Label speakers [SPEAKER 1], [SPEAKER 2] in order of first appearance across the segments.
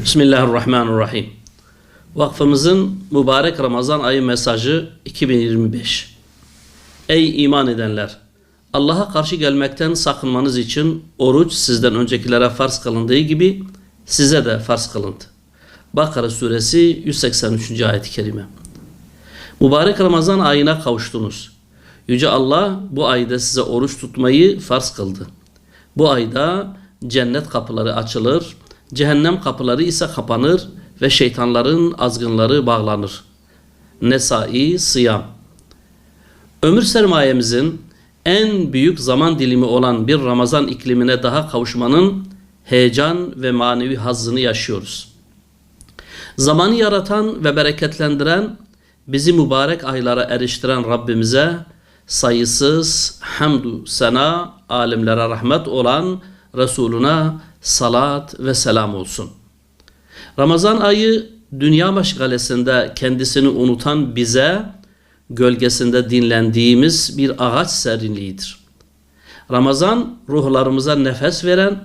[SPEAKER 1] Bismillahirrahmanirrahim. Vakfımızın mübarek Ramazan ayı mesajı 2025. Ey iman edenler! Allah'a karşı gelmekten sakınmanız için oruç sizden öncekilere farz kılındığı gibi size de farz kılındı. Bakara suresi 183. ayet-i kerime. Mübarek Ramazan ayına kavuştunuz. Yüce Allah bu ayda size oruç tutmayı farz kıldı. Bu ayda cennet kapıları açılır, cehennem kapıları ise kapanır ve şeytanların azgınları bağlanır. Nesai Sıyam Ömür sermayemizin en büyük zaman dilimi olan bir Ramazan iklimine daha kavuşmanın heyecan ve manevi hazzını yaşıyoruz. Zamanı yaratan ve bereketlendiren, bizi mübarek aylara eriştiren Rabbimize sayısız hamdü sena, alimlere rahmet olan Resuluna salat ve selam olsun. Ramazan ayı dünya meşgalesinde kendisini unutan bize gölgesinde dinlendiğimiz bir ağaç serinliğidir. Ramazan ruhlarımıza nefes veren,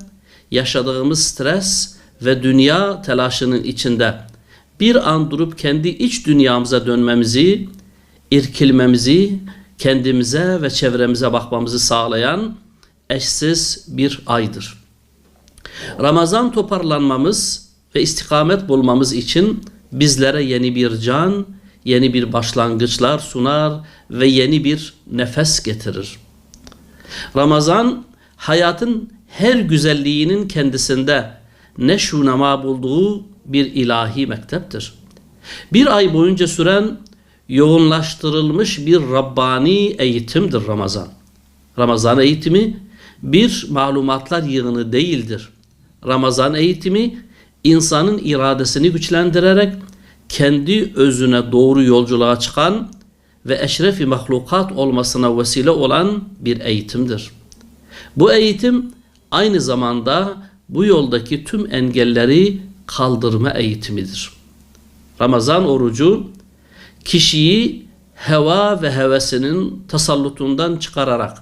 [SPEAKER 1] yaşadığımız stres ve dünya telaşının içinde bir an durup kendi iç dünyamıza dönmemizi, irkilmemizi, kendimize ve çevremize bakmamızı sağlayan eşsiz bir aydır. Ramazan toparlanmamız ve istikamet bulmamız için bizlere yeni bir can, yeni bir başlangıçlar sunar ve yeni bir nefes getirir. Ramazan hayatın her güzelliğinin kendisinde neşunama bulduğu bir ilahi mekteptir. Bir ay boyunca süren yoğunlaştırılmış bir Rabbani eğitimdir Ramazan. Ramazan eğitimi bir malumatlar yığını değildir. Ramazan eğitimi insanın iradesini güçlendirerek kendi özüne doğru yolculuğa çıkan ve eşrefi mahlukat olmasına vesile olan bir eğitimdir. Bu eğitim aynı zamanda bu yoldaki tüm engelleri kaldırma eğitimidir. Ramazan orucu kişiyi heva ve hevesinin tasallutundan çıkararak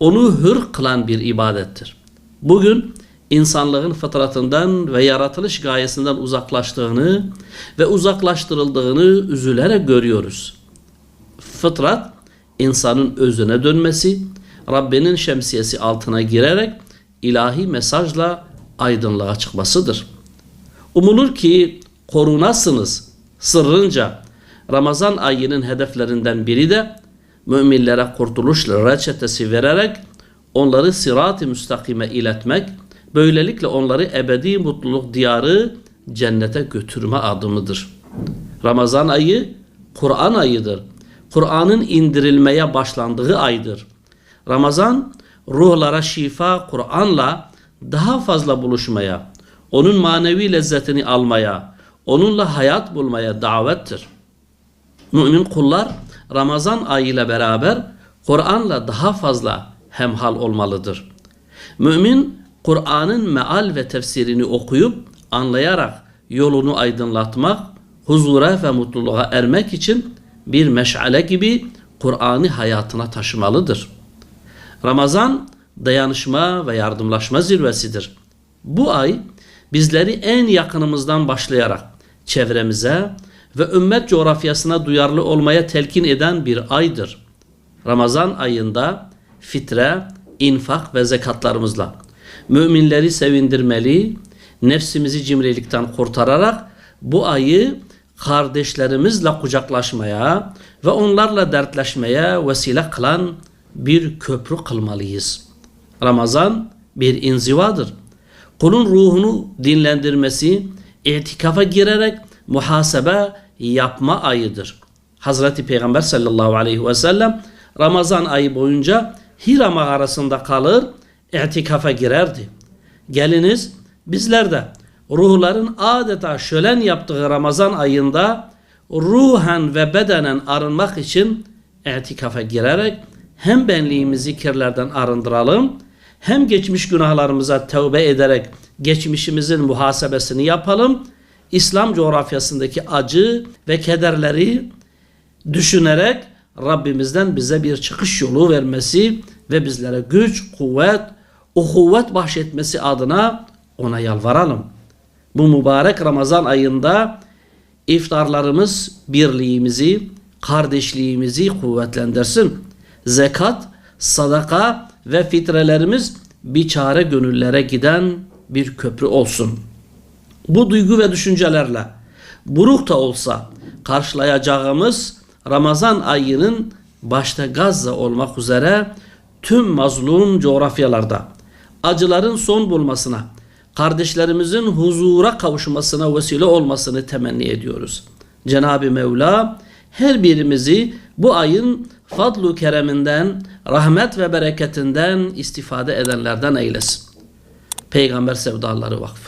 [SPEAKER 1] onu hür kılan bir ibadettir. Bugün insanlığın fıtratından ve yaratılış gayesinden uzaklaştığını ve uzaklaştırıldığını üzülerek görüyoruz. Fıtrat insanın özüne dönmesi, Rabbinin şemsiyesi altına girerek ilahi mesajla aydınlığa çıkmasıdır. Umulur ki korunasınız sırrınca Ramazan ayının hedeflerinden biri de müminlere kurtuluş reçetesi vererek onları sırat-ı müstakime iletmek, böylelikle onları ebedi mutluluk diyarı cennete götürme adımıdır. Ramazan ayı Kur'an ayıdır. Kur'an'ın indirilmeye başlandığı aydır. Ramazan ruhlara şifa Kur'an'la daha fazla buluşmaya, onun manevi lezzetini almaya, onunla hayat bulmaya davettir. Mümin kullar Ramazan ayıyla beraber Kur'an'la daha fazla hemhal olmalıdır. Mümin Kur'an'ın meal ve tefsirini okuyup anlayarak yolunu aydınlatmak, huzura ve mutluluğa ermek için bir meşale gibi Kur'an'ı hayatına taşımalıdır. Ramazan dayanışma ve yardımlaşma zirvesidir. Bu ay bizleri en yakınımızdan başlayarak çevremize ve ümmet coğrafyasına duyarlı olmaya telkin eden bir aydır. Ramazan ayında fitre, infak ve zekatlarımızla müminleri sevindirmeli, nefsimizi cimrilikten kurtararak bu ayı kardeşlerimizle kucaklaşmaya ve onlarla dertleşmeye vesile kılan bir köprü kılmalıyız. Ramazan bir inzivadır. Kulun ruhunu dinlendirmesi, itikafa girerek muhasebe yapma ayıdır. Hazreti Peygamber sallallahu aleyhi ve sellem Ramazan ayı boyunca Hira mağarasında kalır, itikafa girerdi. Geliniz bizler de ruhların adeta şölen yaptığı Ramazan ayında ruhen ve bedenen arınmak için itikafa girerek hem benliğimizi kirlerden arındıralım hem geçmiş günahlarımıza tövbe ederek geçmişimizin muhasebesini yapalım. İslam coğrafyasındaki acı ve kederleri düşünerek Rabbimizden bize bir çıkış yolu vermesi ve bizlere güç, kuvvet, uhuvvet bahşetmesi adına ona yalvaralım. bu mübarek Ramazan ayında iftarlarımız birliğimizi, kardeşliğimizi kuvvetlendirsin. Zekat, sadaka ve fitrelerimiz biçare gönüllere giden bir köprü olsun. Bu duygu ve düşüncelerle buruk da olsa karşılayacağımız Ramazan ayının başta Gazze olmak üzere tüm mazlum coğrafyalarda acıların son bulmasına, kardeşlerimizin huzura kavuşmasına vesile olmasını temenni ediyoruz. Cenab-ı Mevla her birimizi bu ayın fadlu kereminden, rahmet ve bereketinden istifade edenlerden eylesin. Peygamber Sevdaları Vakfı